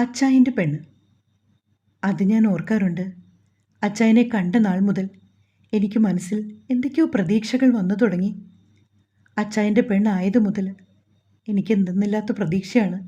അച്ചായന്റെ പെണ്ണ്. അത് ഞാൻ ഓർക്കാറുണ്ട്. അച്ചായനെ കണ്ട നാൾ മുതൽ എനിക്ക് മനസ്സിൽ എന്തൊക്കെയോ പ്രതീക്ഷകൾ വന്നു തുടങ്ങി. അച്ചായന്റെ പെണ്ണായത് മുതൽ എനിക്ക് എന്തെന്നില്ലാത്ത പ്രതീക്ഷയാണ്.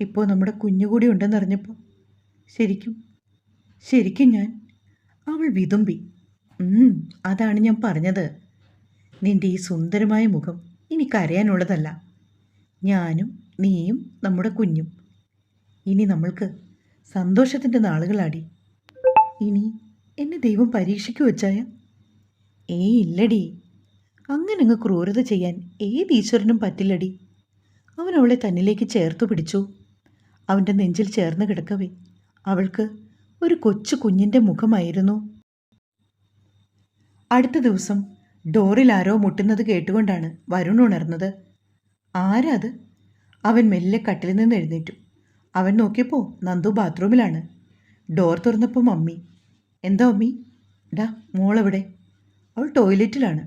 ഇപ്പോൾ നമ്മുടെ കുഞ്ഞുകൂടി ഉണ്ടെന്നറിഞ്ഞപ്പോൾ ശരിക്കും ശരിക്കും ഞാൻ അവൾ വിതുമ്പി. അതാണ് ഞാൻ പറഞ്ഞത്. നിന്റെ ഈ സുന്ദരമായ മുഖം എനിക്കറിയാനുള്ളതല്ല. ഞാനും നീയും നമ്മുടെ കുഞ്ഞും ഇനി നമ്മൾക്ക് സന്തോഷത്തിന്റെ നാളുകളാടി. ഇനി എന്നെ ദൈവം പരീക്ഷയ്ക്ക് വെച്ചായ ഏ ഇല്ലടി. അങ്ങനെ അങ്ങ് ക്രൂരത ചെയ്യാൻ ഏത് ഈശ്വരനും പറ്റില്ലടി. അവൻ അവളെ തന്നിലേക്ക് ചേർത്തു പിടിച്ചു. അവന്റെ നെഞ്ചിൽ ചേർന്ന് കിടക്കവേ. അവൾക്ക് ഒരു കൊച്ചു കുഞ്ഞിന്റെ മുഖമായിരുന്നു. അടുത്ത ദിവസം ഡോറിൽ ആരോ മുട്ടുന്നത് കേട്ടുകൊണ്ടാണ് വരുൺ ഉണർന്നത്. ആരാ അത് അവൻ മെല്ലെ കട്ടിൽ നിന്ന് എഴുന്നേറ്റു. അവൻ നോക്കിയപ്പോൾ നന്ദു ബാത്റൂമിലാണ്. ഡോർ തുറന്നപ്പോൾ മമ്മി. എന്താ മമ്മി? ഡാ മോളെവിടെ? അവൾ ടോയ്ലറ്റിലാണ്.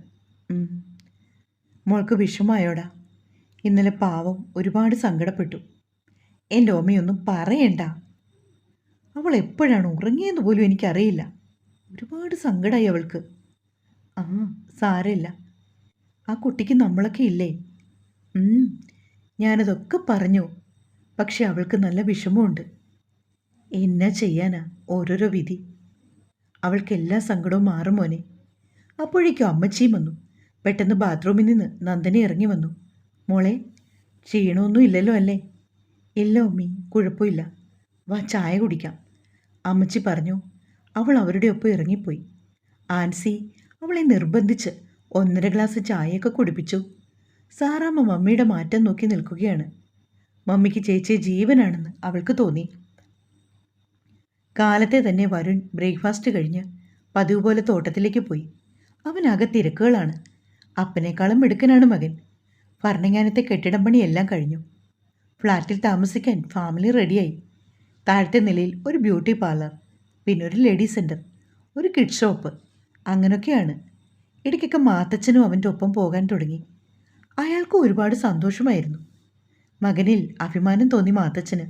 മോൾക്ക് വിഷമായോടാ ഇന്നലെ പാവം ഒരുപാട് സങ്കടപ്പെട്ടു. എന്റെ ഓമയൊന്നും പറയണ്ട. അവൾ എപ്പോഴാണ് ഉറങ്ങിയെന്ന് പോലും എനിക്കറിയില്ല. ഒരുപാട് സങ്കടമായി അവൾക്ക്. ആ സാരമില്ല. ആ കുട്ടിക്ക് നമ്മളൊക്കെ ഇല്ലേ? ഞാനതൊക്കെ പറഞ്ഞു. പക്ഷെ അവൾക്ക് നല്ല വിഷമമുണ്ട്. എന്നാ ചെയ്യാനാ? ഓരോരോ വിധി. അവൾക്ക് എല്ലാ സങ്കടവും മാറും മോനെ. അപ്പോഴേക്കും അമ്മച്ചിയും വന്നു. പെട്ടെന്ന് ബാത്റൂമിൽ നിന്ന് നന്ദനെ ഇറങ്ങി വന്നു. മോളെ ക്ഷീണമൊന്നും ഇല്ലല്ലോ അല്ലേ? ഇല്ല ഉമ്മി കുഴപ്പമില്ല. വാ ചായ കുടിക്കാം. അമ്മച്ചി പറഞ്ഞു. അവൾ അവരുടെ ഒപ്പം ഇറങ്ങിപ്പോയി. ആൻസി അവളെ നിർബന്ധിച്ച് ഒന്നര ഗ്ലാസ് ചായയൊക്കെ കുടിപ്പിച്ചു. സാറാമ്മ മമ്മിയുടെ മാറ്റം നോക്കി നിൽക്കുകയാണ്. മമ്മിക്ക് ചേച്ചിയെ ജീവനാണെന്ന് അവൾക്ക് തോന്നി. കാലത്തെ തന്നെ വരുൺ ബ്രേക്ക്ഫാസ്റ്റ് കഴിഞ്ഞ് പതിവ് പോലെ തോട്ടത്തിലേക്ക് പോയി. അവൻ തിരക്കുകളാണ്. അപ്പനേക്കാളും മിടുക്കനാണ് മകൻ. ഭരണങ്ങാനത്തെ കെട്ടിടം പണിയെല്ലാം കഴിഞ്ഞു. ഫ്ലാറ്റിൽ താമസിക്കാൻ ഫാമിലി റെഡിയായി. താഴത്തെ നിലയിൽ ഒരു ബ്യൂട്ടി പാർലർ പിന്നെ ഒരു ലേഡി സെന്റർ ഒരു കിഡ് ഷോപ്പ് അങ്ങനെയൊക്കെയാണ് ഇടയ്ക്കൊക്കെ മാത്തച്ഛനും അവന്റെ ഒപ്പം പോകാൻ തുടങ്ങി. അയാൾക്ക് ഒരുപാട് സന്തോഷമായിരുന്നു. മകനിൽ അഭിമാനം തോന്നി മാത്തച്ഛന്.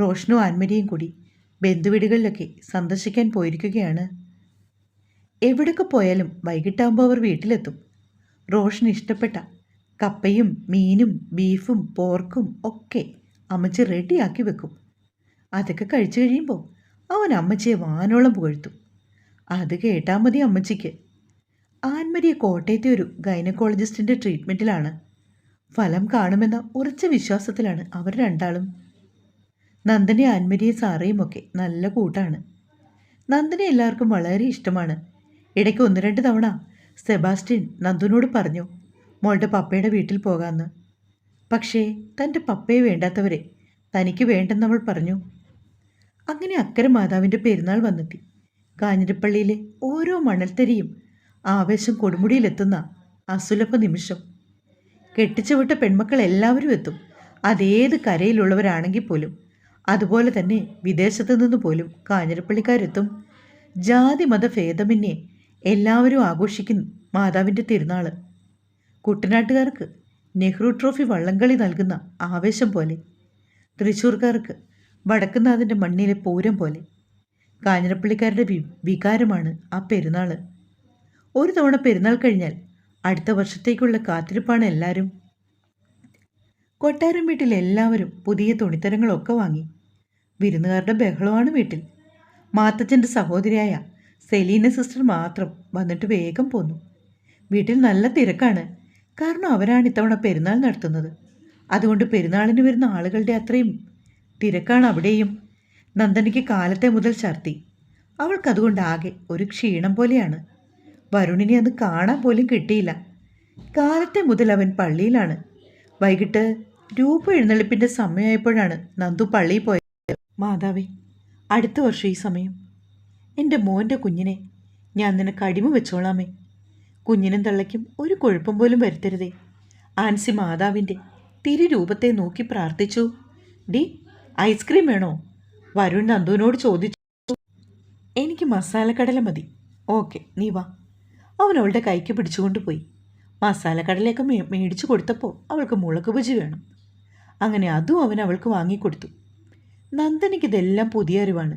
റോഷനും ആൻമരിയും കൂടി ബന്ധുവീടുകളിലൊക്കെ സന്ദർശിക്കാൻ പോയിരിക്കുകയാണ്. എവിടൊക്കെ പോയാലും വൈകിട്ടാകുമ്പോൾ അവർ വീട്ടിലെത്തും. റോഷന് ഇഷ്ടപ്പെട്ട കപ്പയും മീനും ബീഫും പോർക്കും ഒക്കെ അമ്മച്ചി റെഡിയാക്കി വെക്കും. അതൊക്കെ കഴിച്ചു കഴിയുമ്പോൾ അവൻ അമ്മച്ചിയെ വാനോളം പുകഴ്ത്തും. അത് കേട്ടാൽ മതി അമ്മച്ചിക്ക്. ആൻമരിയ കോട്ടയത്തെ ഒരു ഗൈനക്കോളജിസ്റ്റിന്റെ ട്രീറ്റ്മെന്റിലാണ് ഫലം കാണുമെന്ന ഉറച്ച വിശ്വാസത്തിലാണ് അവർ രണ്ടാളും. നന്ദനെ ആൻമരിയെ സാറയും ഒക്കെ നല്ല കൂട്ടാണ്. നന്ദനെ എല്ലാവർക്കും വളരെ ഇഷ്ടമാണ്. ഇടയ്ക്ക് ഒന്ന് രണ്ട് തവണ സെബാസ്റ്റ്യൻ നന്ദുനോട് പറഞ്ഞു മോളുടെ പപ്പയുടെ വീട്ടിൽ പോകാമെന്ന് പക്ഷേ തന്റെ പപ്പയെ വേണ്ടാത്തവരെ തനിക്ക് വേണ്ടെന്ന് അവൾ പറഞ്ഞു. അങ്ങനെ അക്കരെ മാതാവിന്റെ പെരുന്നാൾ വന്നെത്തി. കാഞ്ഞിരപ്പള്ളിയിലെ ഓരോ മണൽത്തരിയും ആവേശം കൊടുമുടിയിലെത്തുന്ന അസുലഭ നിമിഷം കെട്ടിച്ചുവിട്ട പെൺമക്കൾ എല്ലാവരും എത്തും. അതേത് കരയിലുള്ളവരാണെങ്കിൽ പോലും. അതുപോലെ തന്നെ വിദേശത്തു നിന്ന് പോലും കാഞ്ഞിരപ്പള്ളിക്കാരെത്തും. ജാതി മത ഭേദമന്യേ എല്ലാവരും ആഘോഷിക്കുന്നു മാതാവിന്റെ തിരുനാൾ കുട്ടനാട്ടുകാർക്ക് നെഹ്റു ട്രോഫി വള്ളംകളി നൽകുന്ന ആവേശം പോലെ. തൃശ്ശൂർക്കാർക്ക് വടക്കുന്നാഥിന്റെ മണ്ണിലെ പൂരം പോലെ. കാഞ്ഞിരപ്പള്ളിക്കാരുടെ വികാരമാണ് ആ പെരുന്നാൾ ഒരു തവണ പെരുന്നാൾ കഴിഞ്ഞാൽ അടുത്ത വർഷത്തേക്കുള്ള കാത്തിരിപ്പാണ് എല്ലാവരും കൊട്ടാരം വീട്ടിൽ എല്ലാവരും പുതിയ തുണിത്തരങ്ങളൊക്കെ വാങ്ങി. വിരുന്നുകാരുടെ ബഹളമാണ് വീട്ടിൽ. മാത്തച്ഛന്റെ സഹോദരിയായ സെലീന സിസ്റ്റർ മാത്രം വന്നിട്ട് വേഗം പോന്നു. വീട്ടിൽ നല്ല തിരക്കാണ്. കാരണം അവരാണ് ഇത്തവണ പെരുന്നാൾ നടത്തുന്നത്. അതുകൊണ്ട് പെരുന്നാളിന് വരുന്ന ആളുകളുടെ അത്രയും തിരക്കാണ് അവിടെയും. നന്ദനിക്ക് കാലത്തെ മുതൽ ഛർത്തി അവൾക്കതുകൊണ്ട് ആകെ ഒരു ക്ഷീണം പോലെയാണ്. വരുണിനെ അന്ന് കാണാൻ പോലും കിട്ടിയില്ല. കാലത്തെ മുതൽ അവൻ പള്ളിയിലാണ്. വൈകിട്ട് രൂപ എഴുന്നള്ളിപ്പിന്റെ സമയമായപ്പോഴാണ് നന്ദു പള്ളിയിൽ പോയത്. മാതാവേ അടുത്ത വർഷം ഈ സമയം. എന്റെ മോന്റെ കുഞ്ഞിനെ ഞാൻ നിനക്ക് അടിമ വെച്ചോളാമേ. കുഞ്ഞിനും തള്ളയ്ക്കും ഒരു കുഴപ്പം പോലും വരുത്തരുതേ. ആൻസി മാതാവിന്റെ തിരുരൂപത്തെ നോക്കി പ്രാർത്ഥിച്ചു. ഡി ഐസ്ക്രീം വേണോ? വരുൺ നന്ദുവിനോട് ചോദിച്ചു. എനിക്ക് മസാലക്കടല മതി. ഓക്കെ നീ വാ. അവൻ അവളുടെ കൈക്ക് പിടിച്ചുകൊണ്ട് പോയി. മസാലക്കടലയൊക്കെ മേ മേടിച്ചു കൊടുത്തപ്പോൾ അവൾക്ക് മുളക് ബജി വേണം. അങ്ങനെ അതും അവൻ അവൾക്ക് വാങ്ങിക്കൊടുത്തു. നന്ദനിക്ക് ഇതെല്ലാം പുതിയ അറിവാണ്.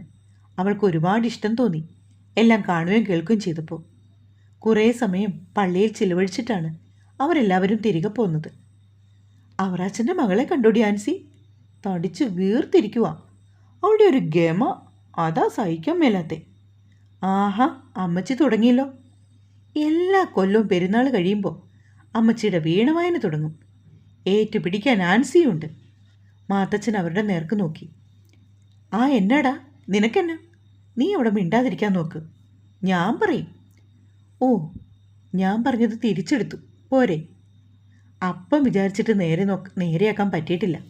അവൾക്ക് ഒരുപാട് ഇഷ്ടം തോന്നി. എല്ലാം കാണുകയും കേൾക്കുകയും ചെയ്തപ്പോൾ കുറേ സമയം പള്ളിയിൽ ചിലവഴിച്ചിട്ടാണ് അവരെല്ലാവരും തിരികെ പോന്നത്. അവറാച്ചന്റെ മകളെ കണ്ടോടി ആൻസി. തടിച്ച് വീർത്തിരിക്കുക അവളുടെ ഒരു ഗമ. അതാ സഹിക്കാൻ മേലാത്തെ. ആഹാ അമ്മച്ചി തുടങ്ങിയല്ലോ. എല്ലാ കൊല്ലവും പെരുന്നാൾ കഴിയുമ്പോൾ അമ്മച്ചിയുടെ വീണവായന തുടങ്ങും. ഏറ്റുപിടിക്കാൻ ആൻസിയുണ്ട്. മാത്തച്ഛൻ അവരുടെ നേർക്ക് നോക്കി. ആ എന്നാടാ? നിനക്കെന്നാ? നീ അവിടെ മിണ്ടാതിരിക്കാൻ നോക്ക്. ഞാൻ പറയും. ഓ ഞാൻ പറഞ്ഞത് തിരിച്ചെടുത്തു. പോരെ. അപ്പം വിചാരിച്ചിട്ട് നേരെ നോക്ക് നേരെയാക്കാൻ പറ്റിയിട്ടില്ല.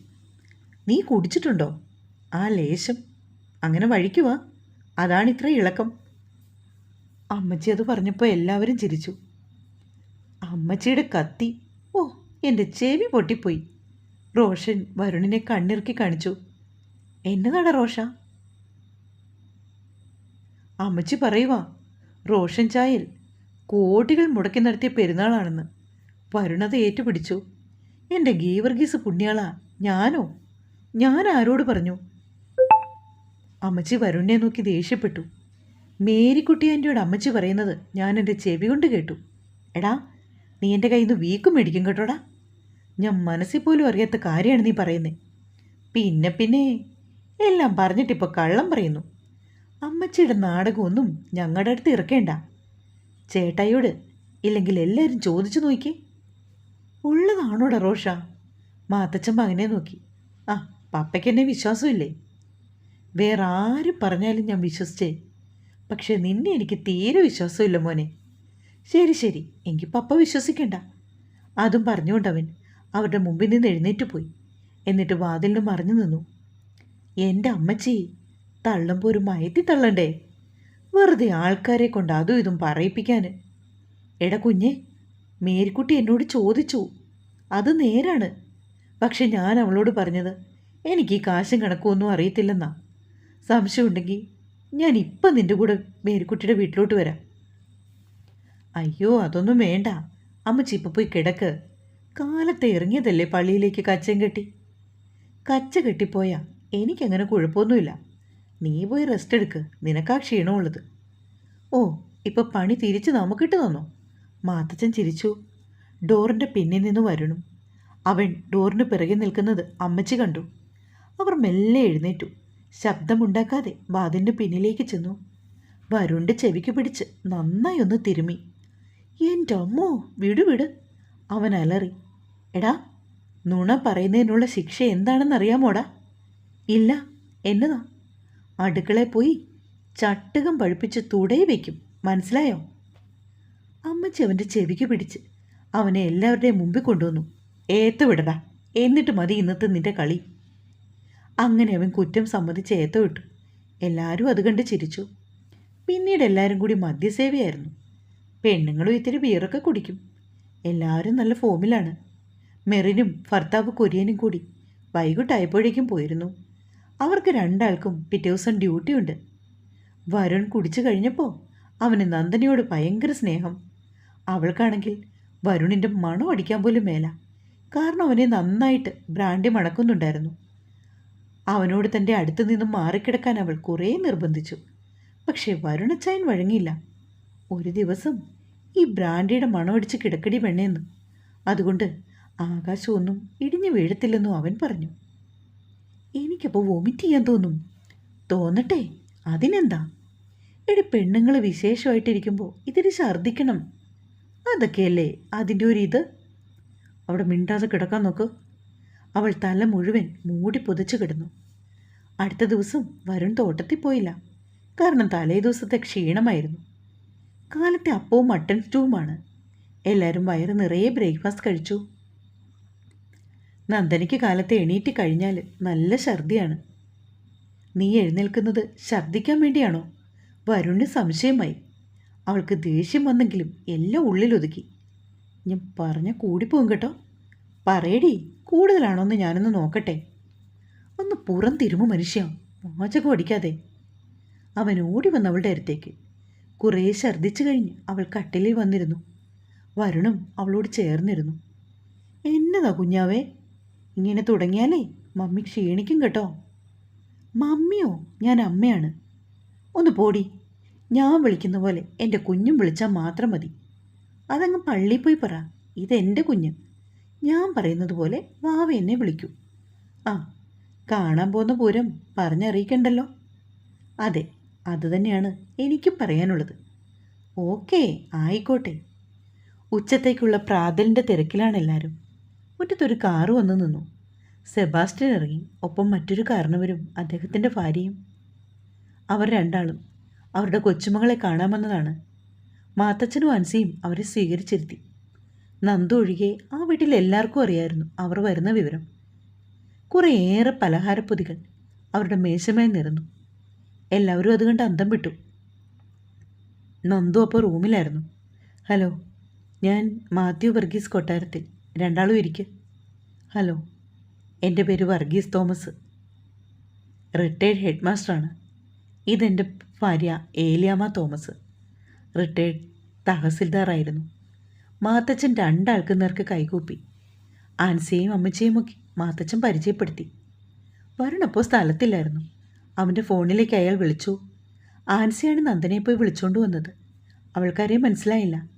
നീ കുടിച്ചിട്ടുണ്ടോ? ആ ലേശം. അങ്ങനെ വഴിക്കുവാ അതാണിത്ര ഇളക്കം. അമ്മച്ചി അത് പറഞ്ഞപ്പോൾ എല്ലാവരും ചിരിച്ചു. അമ്മച്ചിയുടെ കത്തി. ഓ എന്റെ ചെവി പൊട്ടിപ്പോയി. റോഷൻ വരുണിനെ കണ്ണിറുക്കി കാണിച്ചു. എന്നതാണ് റോഷ? അമ്മച്ചി പറയുവാ റോഷൻ ചായൽ കോടികൾ മുടക്കി നടത്തിയ പെരുന്നാളാണെന്ന്. വരുണത് ഏറ്റുപിടിച്ചു. എന്റെ ഗീവർഗീസ് പുണ്യാളാ ഞാനോ? ഞാൻ ആരോട് പറഞ്ഞു? അമ്മച്ചി വരുണിനെ നോക്കി ദേഷ്യപ്പെട്ടു. മേരിക്കുട്ടി ആന്റിയോട് അമ്മച്ചി പറയുന്നത് ഞാൻ എന്റെ ചെവി കൊണ്ട് കേട്ടു. എടാ നീ എന്റെ കയ്യിൽ നിന്ന് വീക്കും മേടിക്കും കേട്ടോടാ. ഞാൻ മനസ്സിൽ പോലും അറിയാത്ത കാര്യമാണ് നീ പറയുന്നത് പിന്നെ പിന്നെ എല്ലാം പറഞ്ഞിട്ടിപ്പോൾ കള്ളം പറയുന്നു. അമ്മച്ചിയുടെ നാടകമൊന്നും ഞങ്ങളുടെ അടുത്ത് ഇറക്കേണ്ട. ചേട്ടായിയോട് ഇല്ലെങ്കിൽ എല്ലാവരും ചോദിച്ചു നോക്കി ഉള്ളതാണോടാ റോഷ? മാത്തച്ഛൻ മകനെ നോക്കി. ആ പപ്പയ്ക്ക് എന്നെ വിശ്വാസമില്ലേ? വേറെ ആരും പറഞ്ഞാലും ഞാൻ വിശ്വസിച്ചേ. പക്ഷേ നിന്നെ എനിക്ക് തീരെ വിശ്വാസമില്ല മോനെ. ശരി ശരി. എനിക്ക് പപ്പ വിശ്വസിക്കണ്ട. അതും പറഞ്ഞുകൊണ്ടവൻ അവരുടെ മുമ്പിൽ നിന്ന് എഴുന്നേറ്റ് പോയി. എന്നിട്ട് വാതിലിന് മറിഞ്ഞു നിന്നു. എന്റെ അമ്മച്ചി തള്ളുമ്പോൾ ഒരു മയത്തി തള്ളണ്ടേ? വെറുതെ ആൾക്കാരെ കൊണ്ട് അതും ഇതും പറയിപ്പിക്കാൻ എടാ കുഞ്ഞെ മേരിക്കുട്ടി എന്നോട് ചോദിച്ചു. അത് നേരാണ്. പക്ഷെ ഞാൻ അവളോട് പറഞ്ഞത് എനിക്ക് ഈ കാശും കണക്കൊന്നും അറിയത്തില്ലെന്നാ. സംശയമുണ്ടെങ്കിൽ ഞാൻ ഇപ്പം നിന്റെ കൂടെ മേരിക്കുട്ടിയുടെ വീട്ടിലോട്ട് വരാം. അയ്യോ അതൊന്നും വേണ്ട. അമ്മച്ചി ഇപ്പം പോയി കിടക്ക്. കാലത്തെ ഇറങ്ങിയതല്ലേ പള്ളിയിലേക്ക് കച്ചം കെട്ടി? കച്ച കെട്ടിപ്പോയാ എനിക്കങ്ങനെ കുഴപ്പമൊന്നുമില്ല. നീ പോയി റെസ്റ്റ് എടുക്ക്. നിനക്കാ ക്ഷീണമുള്ളത്. ഓ ഇപ്പം പണി തിരിച്ച് നമുക്കിട്ട് തന്നോ? മാത്തച്ഛൻ ചിരിച്ചു. ഡോറിന്റെ പിന്നിൽ നിന്ന് വരണം. അവൻ ഡോറിന് പിറകെ നിൽക്കുന്നത് അമ്മച്ചി കണ്ടു. അവർ മെല്ലെ എഴുന്നേറ്റു. ശബ്ദമുണ്ടാക്കാതെ വാതിന്റെ പിന്നിലേക്ക് ചെന്നു. വരുണ്ട് ചെവിക്ക് പിടിച്ച് നന്നായി ഒന്ന് തിരുമി. എന്റെ അമ്മോ വിടു വിട് അവൻ അലറി. എടാ നുണ പറയുന്നതിനുള്ള ശിക്ഷ എന്താണെന്നറിയാമോടാ? ഇല്ല എന്നതാ. അടുക്കളയിൽ പോയി ചട്ടുകം പഴുപ്പിച്ച് തുടയി വയ്ക്കും മനസ്സിലായോ? അമ്മച്ചി അവന്റെ ചെവിക്ക് പിടിച്ച് അവനെ എല്ലാവരുടെയും മുമ്പിൽ കൊണ്ടുവന്നു. ഏത്തുവിടടാ എന്നിട്ട് മതി ഇന്നത്തെ നിന്റെ കളി. അങ്ങനെ അവൻ കുറ്റം സമ്മതിച്ച് ഏത്തവിട്ടു എല്ലാവരും അത് കണ്ട് ചിരിച്ചു. പിന്നീട് എല്ലാവരും കൂടി മദ്യസേവയായിരുന്നു. പെണ്ണുങ്ങളും ഇത്തിരി ബിയറൊക്കെ കുടിക്കും. എല്ലാവരും നല്ല ഫോമിലാണ്. മെറിനും ഭർത്താവ് കുര്യനും കൂടി വൈകിട്ടായപ്പോഴേക്കും പോയിരുന്നു. അവർക്ക് രണ്ടാൾക്കും പിറ്റേ ദിവസം ഡ്യൂട്ടിയുണ്ട് വരുൺ കുടിച്ചു കഴിഞ്ഞപ്പോൾ അവന് നന്ദനയോട് ഭയങ്കര സ്നേഹം. അവൾക്കാണെങ്കിൽ വരുണിന്റെ മണം അടിക്കാൻ പോലും മേല. കാരണം അവനെ നന്നായിട്ട് ബ്രാൻഡി മണക്കുന്നുണ്ടായിരുന്നു. അവനോട് തന്റെ അടുത്ത് നിന്നും മാറിക്കിടക്കാൻ അവൾ കുറേ നിർബന്ധിച്ചു. പക്ഷേ വരുണച്ചായൻ വഴങ്ങിയില്ല. ഒരു ദിവസം ഈ ബ്രാൻഡിയുടെ മണമടിച്ച് കിടക്കടി വെണ്ണയെന്ന് അതുകൊണ്ട് ആകാശമൊന്നും ഇടിഞ്ഞു വീഴത്തില്ലെന്നും അവൻ പറഞ്ഞു. എനിക്കപ്പോൾ വോമിറ്റ് ചെയ്യാൻ തോന്നും. തോന്നട്ടെ അതിനെന്താ? എടി പെണ്ണുങ്ങൾ വിശേഷമായിട്ടിരിക്കുമ്പോൾ ഇതിന് ഛർദ്ദിക്കണം. അതൊക്കെയല്ലേ അതിന്റെ ഒരു ഇത്? അവിടെ മിണ്ടാതെ കിടക്കാൻ നോക്ക്. അവൾ തല മുഴുവൻ മൂടി പുതച്ചു കിടന്നു. അടുത്ത ദിവസം വരുൺ തോട്ടത്തിൽ പോയില്ല. കാരണം തലേ ദിവസത്തെ ക്ഷീണമായിരുന്നു. കാലത്തെ അപ്പവും മട്ടൻ സ്റ്റൂവുമാണ്. എല്ലാവരും വയറ് നിറയെ ബ്രേക്ക്ഫാസ്റ്റ് കഴിച്ചു. നന്ദനയ്ക്ക് കാലത്തെ എണീറ്റ് കഴിഞ്ഞാൽ നല്ല ഛർദിയാണ്. നീ എഴുന്നേൽക്കുന്നത് ഛർദിക്കാൻ വേണ്ടിയാണോ? വരുണിന് സംശയമായി. അവൾക്ക് ദേഷ്യം വന്നെങ്കിലും എല്ലാം ഉള്ളിലൊതുക്കി ഞാൻ പറഞ്ഞ കൂടിപ്പോകും കേട്ടോ. പറയടി കൂടുതലാണോന്ന് ഞാനൊന്ന് നോക്കട്ടെ. ഒന്ന് പുറം തിരുമു മനുഷ്യ വാചകം അടിക്കാതെ. അവൻ ഓടി വന്ന് അവളുടെ അടുത്തേക്ക്. കുറേ ഛർദ്ദിച്ചു കഴിഞ്ഞ് അവൾ കട്ടിലിൽ വന്നിരുന്നു. വരുണും അവളോട് ചേർന്നിരുന്നു. എന്നതാ കുഞ്ഞാവേ? ഇങ്ങനെ തുടങ്ങിയാലേ മമ്മി ക്ഷീണിക്കും കേട്ടോ. മമ്മിയോ? ഞാൻ അമ്മയാണ്. ഒന്ന് പോടി. ഞാൻ വിളിക്കുന്ന പോലെ എന്റെ കുഞ്ഞും വിളിച്ചാൽ മാത്രം മതി. അതങ്ങ് പള്ളിയിൽ പോയി പറ. ഇതെന്റെ കുഞ്ഞ്. ഞാൻ പറയുന്നത് പോലെ വാവ എന്നെ വിളിക്കൂ. ആ കാണാൻ പോകുന്ന പൂരം പറഞ്ഞറിയിക്കണ്ടല്ലോ? അതെ അതുതന്നെയാണ് എനിക്കും പറയാനുള്ളത്. ഓക്കേ ആയിക്കോട്ടെ. ഉച്ചത്തേക്കുള്ള പ്രാതലിന്റെ തിരക്കിലാണ് എല്ലാവരും മുറ്റത്തൊരു കാറ് വന്നു നിന്നു. സെബാസ്റ്റ്യൻ ഇറങ്ങി ഒപ്പം മറ്റൊരു കാരണവരും അദ്ദേഹത്തിന്റെ ഭാര്യയും. അവർ രണ്ടാളും അവരുടെ കൊച്ചുമകളെ കാണാമെന്നതാണ് മാത്തച്ഛനും അൻസിയും അവരെ സ്വീകരിച്ചിരുത്തി. നന്ദു ഒഴികെ ആ വീട്ടിൽ എല്ലാവർക്കും അറിയായിരുന്നു അവർ വരുന്ന വിവരം. കുറേയേറെ പലഹാരപ്പൊതികൾ അവരുടെ മേശമേൽ നിരന്നു എല്ലാവരും അത് കണ്ട് അന്തം വിട്ടു. നന്ദു അപ്പോൾ റൂമിലായിരുന്നു. ഹലോ ഞാൻ മാത്യു വർഗീസ് കൊട്ടാരത്തിൽ. രണ്ടാളും ഇരിക്കുക ഹലോ എന്റെ പേര് വർഗീസ് തോമസ്. റിട്ടയർഡ് ഹെഡ് മാസ്റ്ററാണ് ഇതെന്റെ ഭാര്യ ഏലിയാമ്മ തോമസ്. റിട്ടയർഡ് തഹസിൽദാറായിരുന്നു. മാത്തച്ഛൻ രണ്ടാൾക്ക് നേർക്ക് കൈകൂപ്പി. ആൻസിയെയും അമ്മച്ചിയും ഒക്കെ മാത്തച്ഛൻ പരിചയപ്പെടുത്തി. വരുണപ്പോൾ സ്ഥലത്തില്ലായിരുന്നു. അവന്റെ ഫോണിലേക്ക് അയാൾ വിളിച്ചു. ആൻസിയാണ് നന്ദനെ പോയി വിളിച്ചുകൊണ്ട് വന്നത്. അവൾക്കാരെയും മനസ്സിലായില്ല.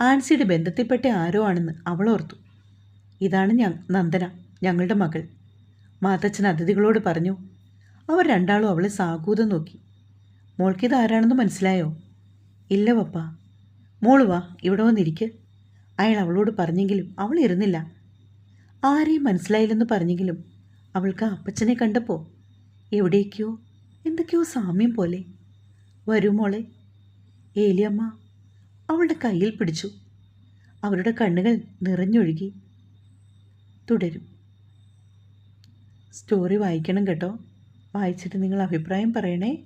ആൻസിയുടെ ബന്ധത്തിൽപ്പെട്ട ആരോ ആണെന്ന് അവൾ ഓർത്തു. ഇതാണ് ഞാൻ നന്ദന ഞങ്ങളുടെ മകൾ. മാത്തച്ഛൻ അതിഥികളോട് പറഞ്ഞു അവർ രണ്ടാളും അവളെ സാകൂതം നോക്കി. മോൾക്കിത് ആരാണെന്ന് മനസ്സിലായോ? ഇല്ല പപ്പ. മോളുവാ ഇവിടെ വന്നിരിക്ക്. അയാൾ അവളോട് പറഞ്ഞെങ്കിലും അവൾ ഇരുന്നില്ല. ആരെയും മനസ്സിലായില്ലെന്ന് പറഞ്ഞെങ്കിലും അവൾക്ക് അപ്പച്ചനെ കണ്ടപ്പോൾ എവിടേക്കോ എന്തൊക്കെയോ സാമ്യം പോലെ. വരൂ മോളെ. ഏലിയമ്മ അവളുടെ കയ്യിൽ പിടിച്ചു. അവരുടെ കണ്ണുകൾ നിറഞ്ഞൊഴുകി. തുടരും. സ്റ്റോറി വായിക്കണം കേട്ടോ. വായിച്ചിട്ട് നിങ്ങൾ അഭിപ്രായം പറയണേ.